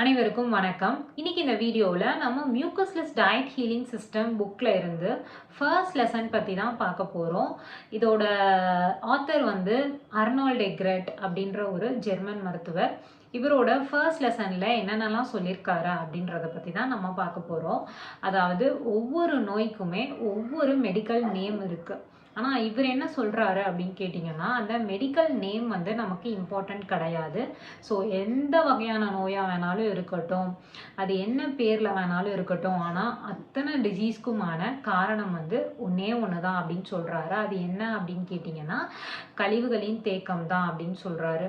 அனைவருக்கும் வணக்கம். இன்றைக்கி இந்த வீடியோவில் நம்ம மியூக்கஸ்லெஸ் டயட் ஹீலிங் சிஸ்டம் புக்கில் இருந்து ஃபர்ஸ்ட் லெசன் பற்றி தான் பார்க்க போகிறோம் இதோட ஆத்தர் வந்து அர்னால்ட் எக்ரெட் அப்படின்ற ஒரு ஜெர்மன் மருத்துவர். இவரோட ஃபர்ஸ்ட் லெசனில் என்னென்னலாம் சொல்லியிருக்காரு அப்படின்றத பற்றி தான் நம்ம பார்க்க போகிறோம் அதாவது ஒவ்வொரு நோய்க்குமே ஒவ்வொரு மெடிக்கல் நேம் இருக்குது ஆனால் இவர் என்ன சொல்கிறாரு அப்படின்னு கேட்டிங்கன்னா அந்த மெடிக்கல் நேம் வந்து நமக்கு இம்பார்ட்டண்ட் கிடையாது. ஸோ எந்த வகையான நோயாக வேணாலும் இருக்கட்டும் அது என்ன பேரில் வேணாலும் இருக்கட்டும் ஆனால் அத்தனை டிசீஸ்க்குமான காரணம் வந்து ஒன்றே ஒன்று தான் அப்படின்னு சொல்கிறாரு அது என்ன அப்படின்னு கேட்டிங்கன்னா கழிவுகளின் தேக்கம் தான் அப்படின்னு சொல்கிறாரு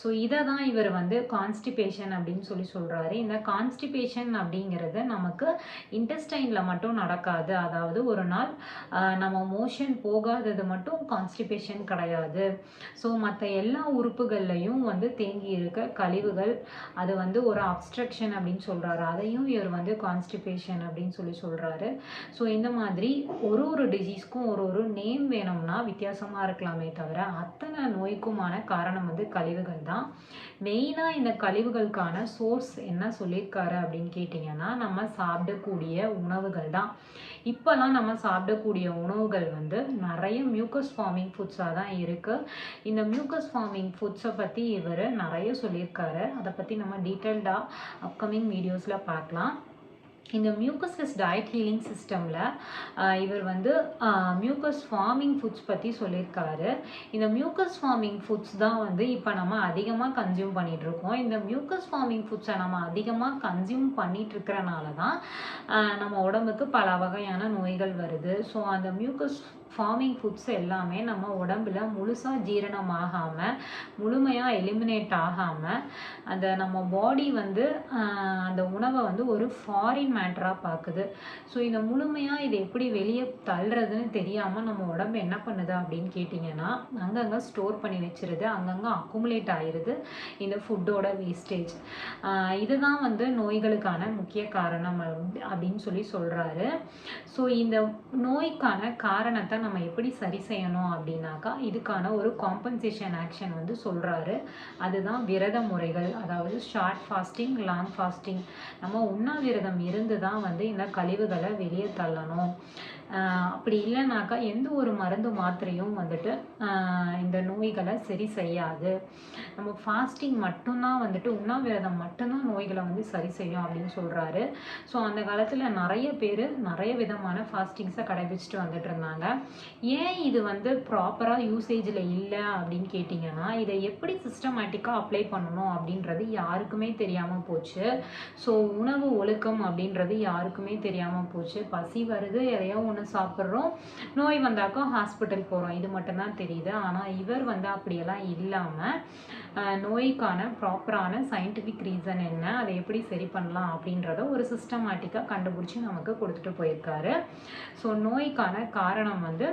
ஸோ இதை தான் இவர் வந்து கான்ஸ்டிபேஷன் அப்படின்னு சொல்லி சொல்கிறாரு இந்த கான்ஸ்டிபேஷன் அப்படிங்கிறது நமக்கு இன்டெஸ்டைனில் மட்டும் நடக்காது. அதாவது ஒரு நாள் நம்ம மோஷன் போக போகாதது மட்டும் கான்ஸ்டிபேஷன் கிடையாது. ஸோ மற்ற எல்லா உறுப்புகள்லையும் வந்து தேங்கி இருக்க கழிவுகள் அது வந்து ஒரு அப்ஸ்ட்ரக்ஷன் அப்படின்னு சொல்கிறாரு அதையும் இவர் வந்து கான்ஸ்டிபேஷன் அப்படின்னு சொல்லி சொல்கிறாரு ஸோ இந்த மாதிரி ஒரு ஒரு டிசீஸ்க்கும் ஒரு ஒரு நேம் வேணும்னா வித்தியாசமாக இருக்கலாமே தவிர அத்தனை நோய்க்குமான காரணம் வந்து கழிவுகள் தான். மெயினாக இந்த கழிவுகளுக்கான சோர்ஸ் என்ன சொல்லியிருக்காரு அப்படின்னு கேட்டிங்கன்னா நம்ம சாப்பிடக்கூடிய உணவுகள் தான். இப்போல்லாம் நம்ம சாப்பிடக்கூடிய உணவுகள் வந்து நிறைய மியூக்கஸ் ஃபார்மிங் ஃபுட்ஸாக தான் இருக்குது இந்த மியூக்கஸ் ஃபார்மிங் ஃபுட்ஸை பற்றி இவர் நிறைய சொல்லியிருக்காரு. அதை பற்றி நம்ம டீட்டெயில்டாக அப்கமிங் வீடியோஸில் பார்க்கலாம். இந்த மியூக்கஸஸ் டயட் ஹீலிங் சிஸ்டமில் இவர் வந்து மியூக்கஸ் ஃபார்மிங் ஃபுட்ஸ் பற்றி சொல்லியிருக்காரு. இந்த மியூக்கஸ் ஃபார்மிங் ஃபுட்ஸ் தான் வந்து இப்போ நம்ம அதிகமாக கன்சியூம் பண்ணிகிட்ருக்கோம் இருக்கோம். இந்த மியூக்கஸ் ஃபார்மிங் ஃபுட்ஸை நம்ம அதிகமாக கன்சியூம் பண்ணிகிட்ருக்கிறனால தான் நம்ம உடம்புக்கு பல வகையான நோய்கள் வருது. ஸோ அந்த மியூக்கஸ் ஃபார்மிங் ஃபுட்ஸ் எல்லாமே நம்ம உடம்புல முழுசாக ஜீரணமாகாமல் முழுமையாக எலிமினேட் ஆகாமல் அந்த நம்ம பாடி வந்து அந்த உணவை வந்து ஒரு ஃபாரின் மேட்டராக பார்க்குது ஸோ இந்த முழுமையாக இதை எப்படி வெளியே தள்ளுறதுன்னு தெரியாமல் நம்ம உடம்பு என்ன பண்ணுது அப்படின்னு கேட்டிங்கன்னா அங்கங்கே ஸ்டோர் பண்ணி வச்சிருது அங்கங்கே அக்குமுலேட் ஆயிடுது இந்த ஃபுட்டோட வேஸ்டேஜ் இதுதான் வந்து நோய்களுக்கான முக்கிய காரணம் அப்படின்னு சொல்லி சொல்கிறாரு ஸோ இந்த நோய்க்கான காரணத்தை நம்ம எப்படி சரி செய்யணும் அப்படின்னாக்கா இதுக்கான ஒரு காம்பன்சேஷன் ஆக்ஷன் வந்து சொல்கிறாரு அதுதான் விரத முறைகள் அதாவது ஷார்ட் ஃபாஸ்டிங் லாங் ஃபாஸ்டிங் நம்ம உண்ணாவிரதம் இருந்து தான் வந்து இந்த கழிவுகளை வெளியே தள்ளணும். அப்படி இல்லைனாக்கா எந்த ஒரு மருந்து மாத்திரையும் வந்துட்டு இந்த நோய்களை சரி செய்யாது. நம்ம ஃபாஸ்டிங் மட்டும்தான் வந்துட்டு உண்ணாவிரதம் மட்டும்தான் நோய்களை வந்து சரி செய்யும் அப்படின்னு சொல்கிறாரு ஸோ அந்த காலத்தில் நிறைய பேர் நிறைய விதமான ஃபாஸ்டிங்ஸை கடைபிடிச்சிட்டு வந்துட்டு இருந்தாங்க. ஏன் இது வந்து ப்ராப்பராக யூசேஜில் இல்லை அப்படின்னு கேட்டிங்கன்னா இதை எப்படி சிஸ்டமேட்டிக்காக அப்ளை பண்ணணும் அப்படின்றது யாருக்குமே தெரியாமல் போச்சு. ஸோ உணவு ஒழுக்கம் அப்படின்றது யாருக்குமே தெரியாமல் போச்சு. பசி வருது எதையோ ஒன்று சாப்பிட்றோம் நோய் வந்தாக்கா ஹாஸ்பிட்டல் போகிறோம் இது மட்டும்தான் தெரியுது. ஆனால் இவர் வந்து அப்படியெல்லாம் இல்லாமல் நோய்க்கான ப்ராப்பரான சயின்டிஃபிக் ரீசன் என்ன அதை எப்படி சரி பண்ணலாம் அப்படின்றத ஒரு சிஸ்டமேட்டிக்காக கண்டுபிடிச்சி நமக்கு கொடுத்துட்டு போயிருக்காரு. ஸோ நோய்க்கான காரணம் வந்து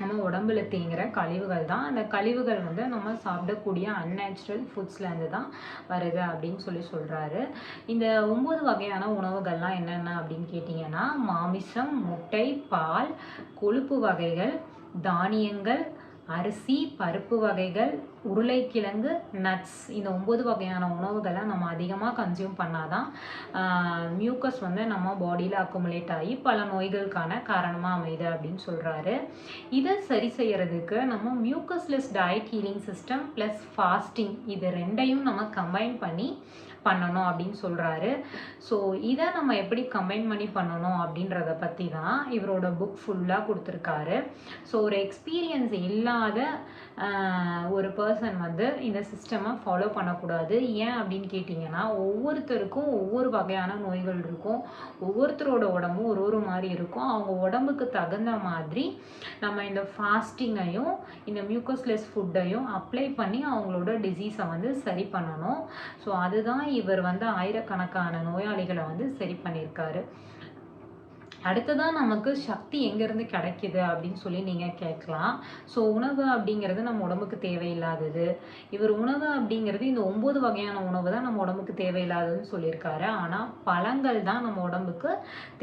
நம்ம உடம்புல தேங்குகிற கழிவுகள் தான். அந்த கழிவுகள் வந்து நம்ம சாப்பிடக்கூடிய அன்நேச்சுரல் ஃபுட்ஸ்லேருந்து தான் வருது அப்படின்னு சொல்லி சொல்கிறாரு இந்த ஒம்பது வகையான உணவுகள்லாம் என்னென்ன அப்படின்னு கேட்டிங்கன்னா மாமிசம் முட்டை பால் கொழுப்பு வகைகள் தானியங்கள் அரிசி பருப்பு வகைகள் உருளைக்கிழங்கு நட்ஸ் இந்த ஒம்பது வகையான உணவுகளை நம்ம அதிகமாக கன்சியூம் பண்ணாதான் மியூக்கஸ் வந்து நம்ம பாடியில் அக்குமுலேட் ஆகி பல நோய்களுக்கான காரணமாக அமையுது அப்படின்னு சொல்கிறாரு இதை சரி செய்யறதுக்கு நம்ம mucusless diet healing system plus fasting இது ரெண்டையும் நம்ம கம்பைன் பண்ணி பண்ணணும் அப்படின்னு சொல்கிறாரு ஸோ இதை நம்ம எப்படி கம்பைன் பண்ணி பண்ணணும் அப்படின்றத பற்றி தான் இவரோட புக் ஃபுல்லாக கொடுத்துருக்காரு. ஸோ ஒரு எக்ஸ்பீரியன்ஸ் இல்லாத ஒரு பர்சன் வந்து இந்த சிஸ்டமை ஃபாலோ பண்ணக்கூடாது. ஏன் அப்படின்னு கேட்டிங்கன்னா ஒவ்வொருத்தருக்கும் ஒவ்வொரு வகையான நோய்கள் இருக்கும். ஒவ்வொருத்தரோட உடம்பும் ஒரு ஒரு மாதிரி இருக்கும். அவங்க உடம்புக்கு தகுந்த மாதிரி நம்ம இந்த ஃபாஸ்டிங்கையும் இந்த மியூக்கஸ்லெஸ் ஃபுட்டையும் அப்ளை பண்ணி அவங்களோட டிசீஸை வந்து சரி பண்ணணும். ஸோ அதுதான் இவர் வந்து ஆயிரக்கணக்கான நோயாளிகளை வந்து சரி பண்ணியிருக்காரு. அடுத்ததான் நமக்கு சக்தி எங்கேருந்து கிடைக்குது அப்படின்னு சொல்லி நீங்கள் கேட்கலாம். ஸோ உணவு அப்படிங்கிறது நம்ம உடம்புக்கு தேவையில்லாதது. இவர் உணவு அப்படிங்கிறது இந்த ஒம்பது வகையான உணவு தான் நம்ம உடம்புக்கு தேவையில்லாததுன்னு சொல்லியிருக்காரு. ஆனால் பழங்கள் தான் நம்ம உடம்புக்கு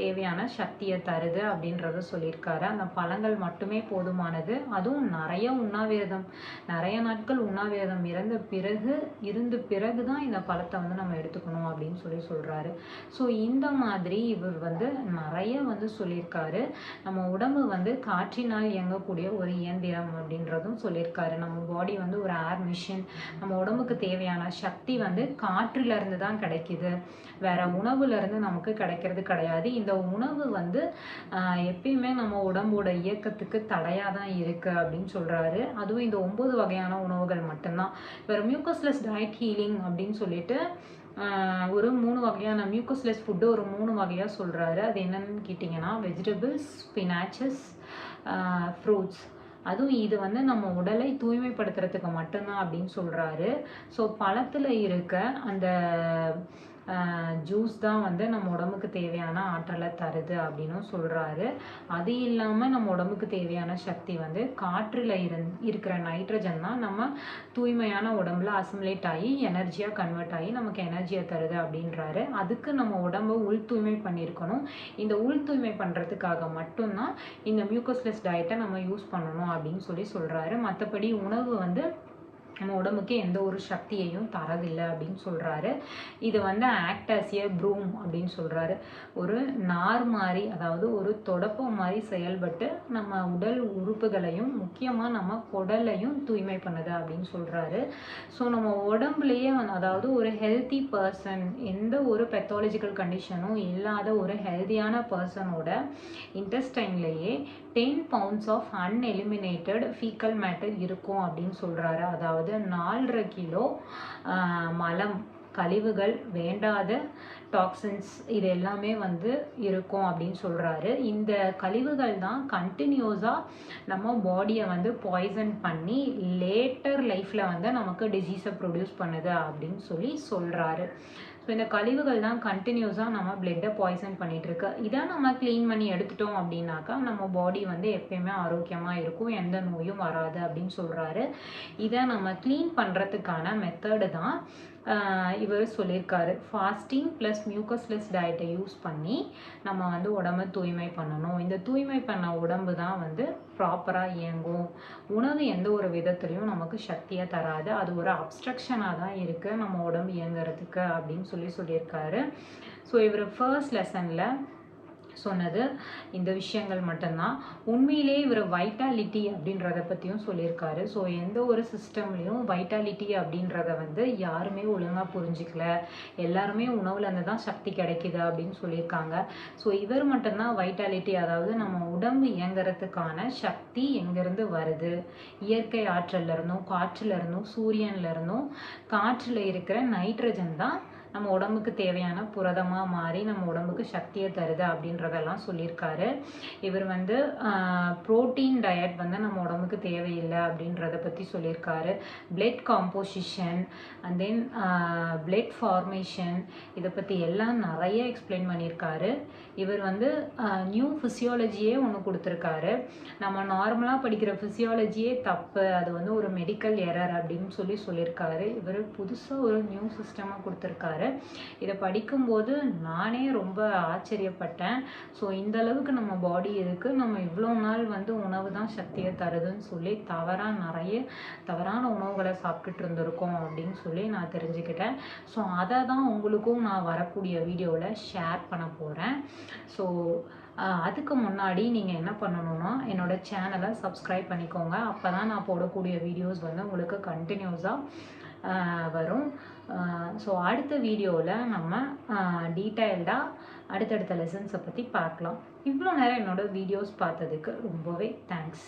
தேவையான சக்தியை தருது அப்படின்றத சொல்லியிருக்காரு. அந்த பழங்கள் மட்டுமே போதுமானது. அதுவும் நிறைய உண்ணாவிரதம். நிறைய நாட்கள் உண்ணாவிரதம் இறந்த பிறகு இருந்த பிறகு தான் இந்த பழத்தை வந்து நம்ம எடுத்துக்கணும் அப்படின்னு சொல்லி சொல்கிறாரு ஸோ இந்த மாதிரி இவர் வந்து நிறைய வந்து சொல்லியிருக்காரு. நம்ம உடம்பு வந்து காற்றினால் இயங்கக்கூடிய ஒரு இயந்திரம் அப்படின்றதும் சொல்லியிருக்காரு. நம்ம பாடி வந்து ஒரு ஏர் மிஷின் நம்ம உடம்புக்கு தேவையான சக்தி வந்து காற்றிலிருந்து தான் கிடைக்குது. வேற உணவுலேருந்து நமக்கு கிடைக்கிறது கிடையாது. இந்த உணவு வந்து எப்பயுமே நம்ம உடம்போட இயக்கத்துக்கு தடையாக தான் இருக்குது அப்படின்னு சொல்கிறாரு அதுவும் இந்த ஒம்பது வகையான உணவுகள் மட்டும்தான். இப்போ மியூக்கஸ்லெஸ் டயட் ஹீலிங் அப்படின்னு சொல்லிட்டு ஒரு மூணு வகையான மியூக்கஸ்லெஸ் ஃபுட்டு ஒரு மூணு வகையாக சொல்கிறாரு அது என்னன்னு கேட்டிங்கன்னா வெஜிடபிள்ஸ் ஸ்பினாச்சஸ் ஃப்ரூட்ஸ் அதுவும் இது வந்து நம்ம உடலை தூய்மைப்படுத்துறதுக்கு மட்டும்தான் அப்படின்னு சொல்கிறாரு ஸோ பழத்தில் இருக்க அந்த ஜூஸ் தான் வந்து நம்ம உடம்புக்கு தேவையான ஆற்றலை தருது அப்படின்னும் சொல்கிறாரு அது இல்லாமல் நம்ம உடம்புக்கு தேவையான சக்தி வந்து காற்றில் இருந் இருக்கிற நைட்ரஜன் தான் நம்ம தூய்மையான உடம்புல அசிமுலேட் ஆகி எனர்ஜியாக கன்வெர்ட் ஆகி நமக்கு எனர்ஜியை தருது அப்படின்றாரு. அதுக்கு நம்ம உடம்ப உள் தூய்மை பண்ணியிருக்கணும். இந்த உள் தூய்மை பண்ணுறதுக்காக மட்டும்தான் இந்த மியூக்கஸ்லெஸ் டயட்டை நம்ம யூஸ் பண்ணணும் அப்படின்னு சொல்லி சொல்கிறாரு மற்றபடி உணவு வந்து நம்ம உடம்புக்கு எந்த ஒரு சக்தியையும் தரதில்லை அப்படின்னு சொல்கிறாரு இது வந்து ஆக்டாசிய ப்ரூம் அப்படின்னு சொல்கிறாரு ஒரு நார் மாதிரி அதாவது ஒரு தொடப்பம் மாதிரி செயல்பட்டு நம்ம உடல் உறுப்புகளையும் முக்கியமாக நம்ம குடலையும் தூய்மை பண்ணுது அப்படின்னு சொல்கிறாரு ஸோ நம்ம உடம்புலையே வந்து அதாவது ஒரு ஹெல்த்தி பர்சன் எந்த ஒரு பெத்தாலஜிக்கல் கண்டிஷனும் இல்லாத ஒரு ஹெல்த்தியான பர்சனோட இன்டெஸ்டைன்லேயே ten pounds of uneliminated fecal matter இருக்கும் அப்படின்னு சொல்கிறாரு அதாவது நாலரை கிலோ மலம் கழிவுகள் வேண்டாத டாக்ஸின்ஸ் இது எல்லாமே வந்து இருக்கும் அப்படின்னு சொல்கிறாரு இந்த கழிவுகள் தான் கண்டினியூஸாக நம்ம பாடியை வந்து பாய்சன் பண்ணி லேட்டர் லைஃப்பில் வந்து நமக்கு டிசீஸை ப்ரொடியூஸ் பண்ணுது அப்படின்னு சொல்லி சொல்கிறாரு ஸோ இந்த கழிவுகள் தான் கண்டினியூஸாக நம்ம பிளட்டை பாய்சன் பண்ணிகிட்ருக்கு இதை நம்ம க்ளீன் பண்ணி எடுத்துட்டோம் அப்படின்னாக்கா நம்ம பாடி வந்து எப்பயுமே ஆரோக்கியமாக இருக்கும் எந்த நோயும் வராது அப்படின்னு சொல்கிறாரு இதை நம்ம க்ளீன் பண்ணுறதுக்கான மெத்தடு தான் இவர் சொல்லியிருக்காரு. ஃபாஸ்டிங் ப்ளஸ் மியூக்கஸ்லெஸ் டயட்டை யூஸ் பண்ணி நம்ம வந்து உடம்ப தூய்மை பண்ணணும். இந்த தூய்மை பண்ண உடம்பு தான் வந்து ப்ராப்பராக இயங்கும். உணவு எந்த ஒரு விதத்துலையும் நமக்கு சக்தியை தராது. அது ஒரு அப்ஸ்ட்ரக்ஷனாக தான் இருக்குது நம்ம உடம்பு இயங்குறதுக்கு அப்படின்னு சொல்லி சொல்லியிருக்காரு. ஸோ இவர் ஃபர்ஸ்ட் லெசனில் சொன்னது. இந்த விஷயங்கள் மட்டும்தான். உண்மையிலே இவர் வைட்டாலிட்டி அப்படின்றத பற்றியும் சொல்லியிருக்காரு. ஸோ எந்த ஒரு சிஸ்டம்லேயும் வைட்டாலிட்டி அப்படின்றத வந்து யாருமே ஒழுங்காக புரிஞ்சிக்கல. எல்லாருமே உணவுலேருந்து தான் சக்தி கிடைக்குது அப்படின்னு சொல்லியிருக்காங்க. ஸோ இவர் மட்டும்தான் வைட்டாலிட்டி அதாவது நம்ம உடம்பு இயங்குறதுக்கான சக்தி எங்கேருந்து வருது? இயற்கை ஆற்றல்ல இருந்தும் காற்றுல இருந்தும் சூரியன்ல இருந்தும் காற்றில் இருக்கிற நைட்ரஜன் தான் நம்ம உடம்புக்கு தேவையான புரதமாக மாறி நம்ம உடம்புக்கு சக்தியை தருது அப்படின்றதெல்லாம் சொல்லியிருக்காரு. இவர் வந்து ப்ரோட்டீன் டயட் வந்து நம்ம உடம்புக்கு தேவையில்லை அப்படின்றத பற்றி சொல்லியிருக்காரு. Blood composition and then blood formation இதை பற்றி எல்லாம் நிறைய எக்ஸ்பிளைன் பண்ணியிருக்காரு. இவர் வந்து நியூ ஃபிசியாலஜியே ஒன்று கொடுத்துருக்காரு. நம்ம நார்மலாக படிக்கிற ஃபிசியாலஜியே தப்பு அது வந்து ஒரு மெடிக்கல் எரர் அப்படின்னு சொல்லி சொல்லியிருக்காரு. இவர் புதுசாக ஒரு நியூ சிஸ்டமாக கொடுத்துருக்காரு. இதை படிக்கும்போது நானே ரொம்ப ஆச்சரியப்பட்டேன். ஸோ இந்த அளவுக்கு நம்ம பாடி இருக்குது நம்ம இவ்வளோ நாள் வந்து உணவு தான் சக்தியை தருதுன்னு சொல்லி தவறாக நிறைய தவறான உணவுகளை சாப்பிட்டுட்டு இருந்திருக்கோம் அப்படின்னு சொல்லி நான் தெரிஞ்சுக்கிட்டேன். ஸோ அதை தான் உங்களுக்கும் நான் வரக்கூடிய வீடியோவில் ஷேர் பண்ண போகிறேன் ஸோ அதுக்கு முன்னாடி நீங்கள் என்ன பண்ணணும்னா என்னோட சேனலை சப்ஸ்கிரைப் பண்ணிக்கோங்க. அப்போ தான் நான் போடக்கூடிய வீடியோஸ் வந்து உங்களுக்கு கண்டினியூஸாக வரும். ஸோ அடுத்த வீடியோவில் நம்ம டீட்டெயில்டாக அடுத்தடுத்த லெசன்ஸை பற்றி பார்க்கலாம். இவ்வளோ நேரம் என்னோடய வீடியோஸ் பார்த்ததுக்கு ரொம்பவே தேங்க்ஸ்